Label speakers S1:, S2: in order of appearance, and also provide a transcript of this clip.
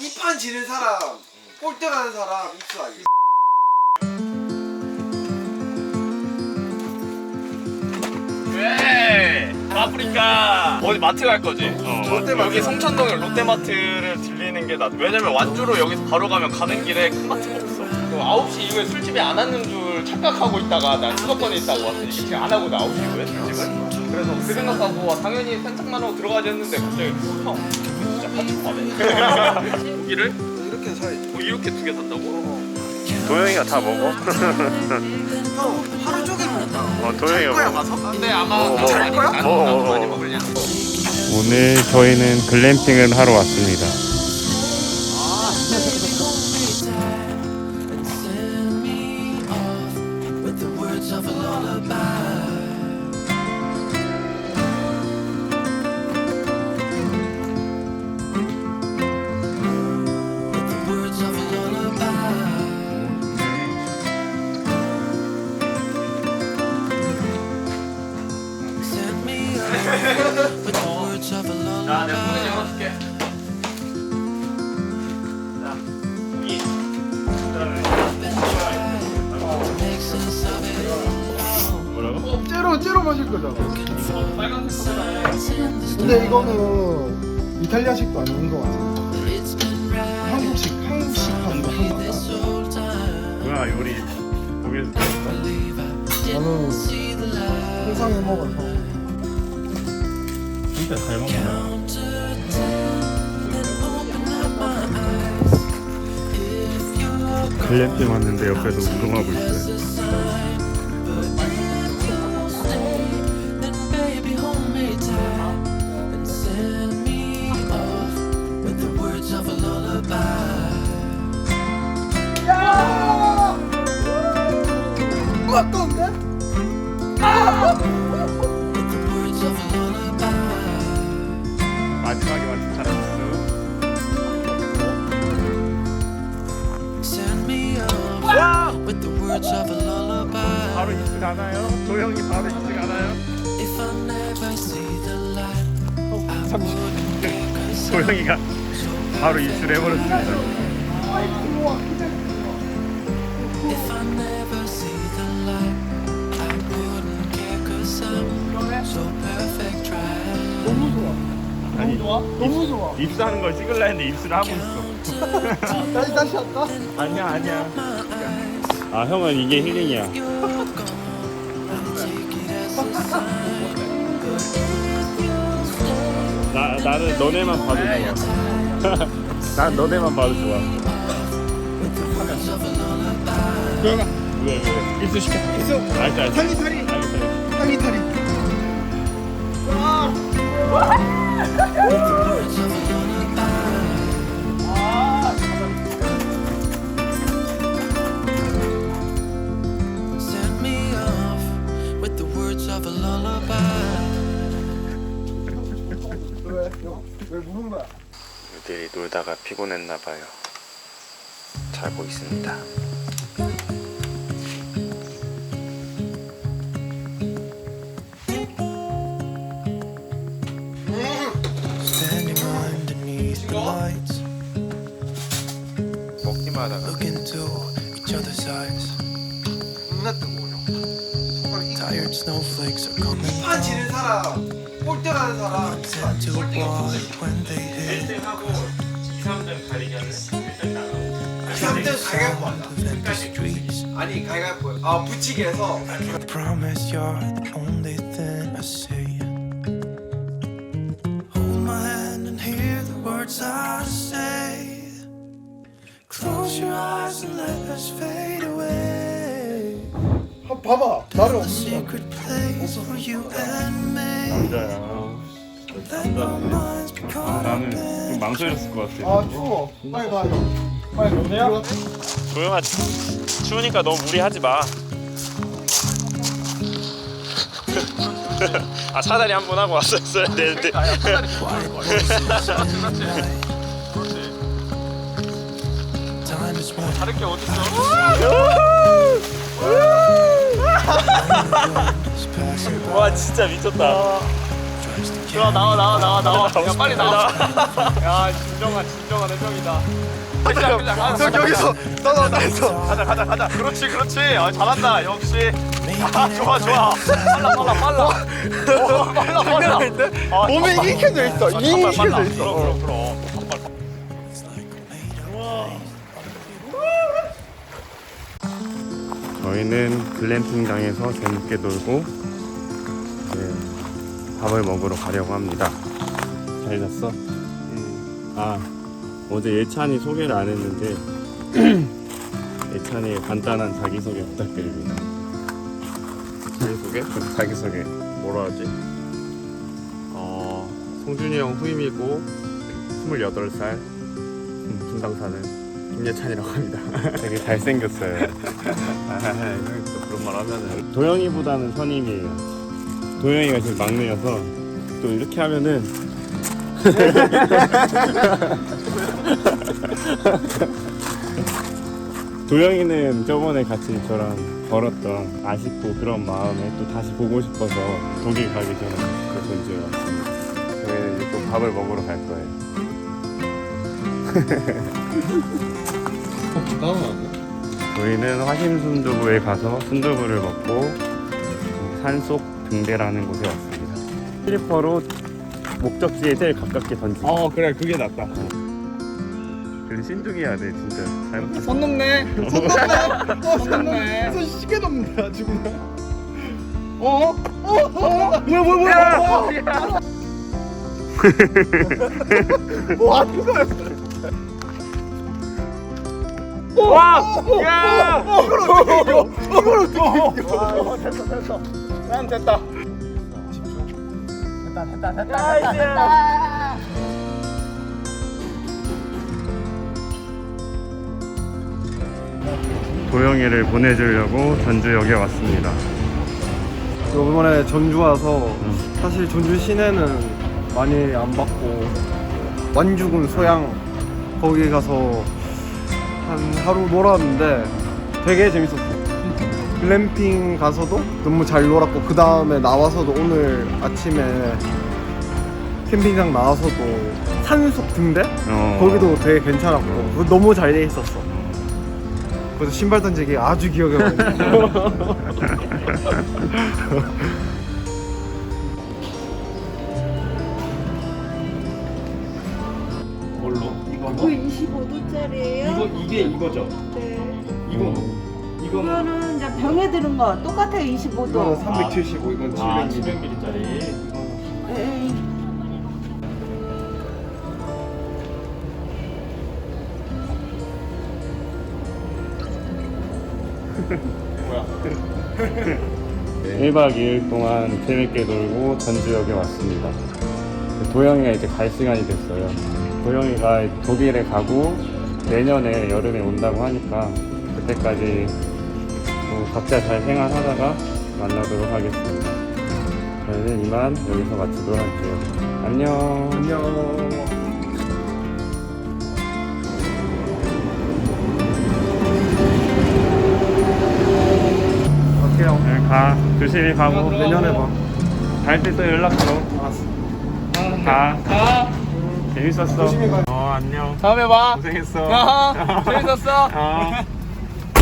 S1: 이 판 지는 사람, 꼴대 가는 사람 입수하기.
S2: 왜? 아프리카 어디 마트 갈 거지?
S1: 롯데마트.
S2: 여기 성천동에 롯데마트를 들리는 게 나. 왜냐면 완주로 여기서 바로 가면 가는 길에 큰 마트가 없어. 그 9시 이후에 술집이 안 하는 줄 착각하고 있다가 나 수도권에 있다고 왔더니 이렇게 안 하고 나 9시 이후에 술집을. 그래서 그 생각하고 와, 당연히 산책만 하고 들어가지 했는데 갑자기 형 고기를
S1: 이렇게 사야지.
S2: 뭐 이렇게 두 개 산다고?
S3: 도영이가 다 먹어?
S1: 형, 하루 종일 먹다.
S3: 어, 도영이가
S1: 거야
S3: 먹어.
S1: 가서?
S2: 근데 아마
S3: 어,
S2: 나도 많이
S1: 거야?
S3: 어, 어,
S2: 많이
S3: 어.
S2: 먹으냐?
S3: 오늘 저희는 글램핑을 하러 왔습니다.
S4: with the words of a lullaby. All.
S1: 째로, 째로 마실 거잖아. 근데 이거는 이탈리아식도 아닌 것 같아. 한국식, 한국식 한거
S4: time.
S3: 뭐야, 요리 거기서
S4: I
S1: 나는. 항상 해 먹어서.
S3: 진짜 잘 먹는다.
S4: You're
S3: 글램핑 왔는데 옆에서 운동하고 있어요. 마지막에 완전 잘했어.
S4: Send me off with the words of a lullaby.
S3: 바로 입술 가나요? 도영이 바로 입술 가나요?
S4: If I never see the light, I wouldn't care 'cause I'm
S3: 도영이가 바로 입술 해버렸습니다.
S4: So perfect, right?
S1: 너무 좋아.
S3: 아니,
S1: 너무 좋아.
S3: 입술하는 걸 찍으려 했는데 입술을 하고 있어.
S1: 다시, 다시 할까?
S3: 아니야, 아니야. 아, 형은 이게 힐링이야. 나, 나는 너네만 봐도 좋아. 난 너네만 봐도 좋아.
S1: 도영아,
S3: 왜, 왜? 입술 시켜.
S1: 있어.
S3: 알았어, 알았어.
S1: 탈리, 탈리. 탈리, 탈리.
S4: With
S3: 애들이 놀다가 피곤했나 봐요. 자고 있습니다. 먹기만 하다가
S4: look into each other's eyes.
S1: 겁나 뜨거워요. 손가락이
S4: Tired snowflakes are coming
S1: 판 지는 사람, 꼴대 가는 사람
S4: tend to apply when they hit.
S3: 1등하고 2, 3등 가리기 하는 1등 나가고
S1: 3등 가위바위보 하자.
S4: Of empty streets.
S1: 아니 가위바위보 아 붙이기 해서
S4: I promise you're the only thing I see. Hold my hand and hear the words I say. Close your eyes and let us fade away.
S1: 한 봐봐 나를
S4: A secret place for you and me.
S3: 남자야.
S4: Let our minds be caught up
S3: 나는 좀
S4: in.
S3: 망설였을 것 같아.
S1: 아 추워 빨리 가 빨리 들어가
S3: 조용하 추우니까 너무 무리하지 마. 아 사다리 한 번 하고 왔었어야 되는데.
S2: 다를 게 어딨어?
S3: 와 진짜 미쳤다.
S2: 좋아 나와 나와 나와 나와. 야 빨리 나와. 야 진정한 진정한 해병이다. 그냥
S1: 저 여기서 나나 나에서
S2: 가자 가자 가자. 그렇지 그렇지. 아 잘한다. 역시. 아 좋아 좋아. 빨라 빨라 빨라. 오, 빨라 빨라. 아,
S1: 몸에. 익혀져 있어.
S2: 아,
S1: 익혀져
S2: 빨라.
S1: 있어.
S2: 그럼 그럼 그럼
S3: 저희는 글램핑장에서 재밌게 놀고 이제 밥을 먹으러 가려고 합니다. 잘 잤어? 아 어제 예찬이 소개를 안 했는데 예찬이의 간단한 자기소개 부탁드립니다. 자기소개? 자기소개 뭐라 하지? 어 송준이 형 후임이고 28살 음, 분당 사는 김예찬이라고 합니다. 되게 잘생겼어요. 아, 형이 또 그런 말 하면은 도영이보다는 선임이에요. 도영이가 지금 막내여서 또 이렇게 하면은 도영이는 저번에 같이 저랑 걸었던 아쉽고 그런 마음에 또 다시 보고 싶어서 독일 가기 전에 그 왔습니다. 저희는 이제 또 밥을 먹으러 갈 거예요. 저희는 화심 순두부에 가서 순두부를 먹고 산속 등대라는 곳에 왔습니다. 슬리퍼로 목적지에 제일 가깝게 던지기.
S2: 어 그래 그게 낫다
S3: 근데 신중해야 돼 진짜. 잘못.
S2: 손 넘네 손 넘네 손 넘네
S1: 손 시계 넘는다 지금.
S2: 어? 어? 어? 뭐야 뭐야 뭐야
S1: 뭐 하는 거야?
S2: 와! 야!
S1: 이걸 어떻게 이겨?
S2: 와, 됐어 됐어 난 됐다 됐다 됐다 됐다 됐다 됐다
S3: 도영이를 보내주려고 전주역에 왔습니다.
S1: 이번에 전주 와서 사실 전주 시내는 많이 안 봤고 완주군 소양 거기 가서 한 하루 놀았는데 되게 재밌었어. 글램핑 가서도 너무 잘 놀았고 그 다음에 나와서도 오늘 아침에 캠핑장 나와서도 산속 등대
S3: 어.
S1: 거기도 되게 괜찮았고 그거 너무 잘 돼 있었어. 그래서 신발 던지기 아주 기억에 나.
S2: 뭘로? 이거
S5: 그 25도짜리예요?
S2: 이거 이게 이거죠?
S5: 네.
S2: 이거 이거는
S5: 이거는 이제 병에 드는 거 똑같아요 25도.
S1: 이거는 375, 이건 700.
S2: 아 700ml짜리
S5: 네.
S2: 뭐야
S3: 1박 2일 동안 재밌게 놀고 전주역에 왔습니다. 도영이가 이제 갈 시간이 됐어요. 도영이가 독일에 가고 내년에 여름에 온다고 하니까 그때까지 또 각자 잘 생활하다가 만나도록 하겠습니다. 저희는 이만 여기서 마치도록 할게요. 안녕.
S1: 안녕.
S3: 네, 가. 조심히 가고.
S1: 내년에 봐.
S3: 갈 때 또 연락 줘.
S1: 알았어.
S3: 가.
S2: 가
S3: 재밌었어.
S1: 조심히 가.
S3: 어, 안녕.
S2: 다음에 봐
S3: 고생했어.
S2: 아, 재밌었어
S3: 어.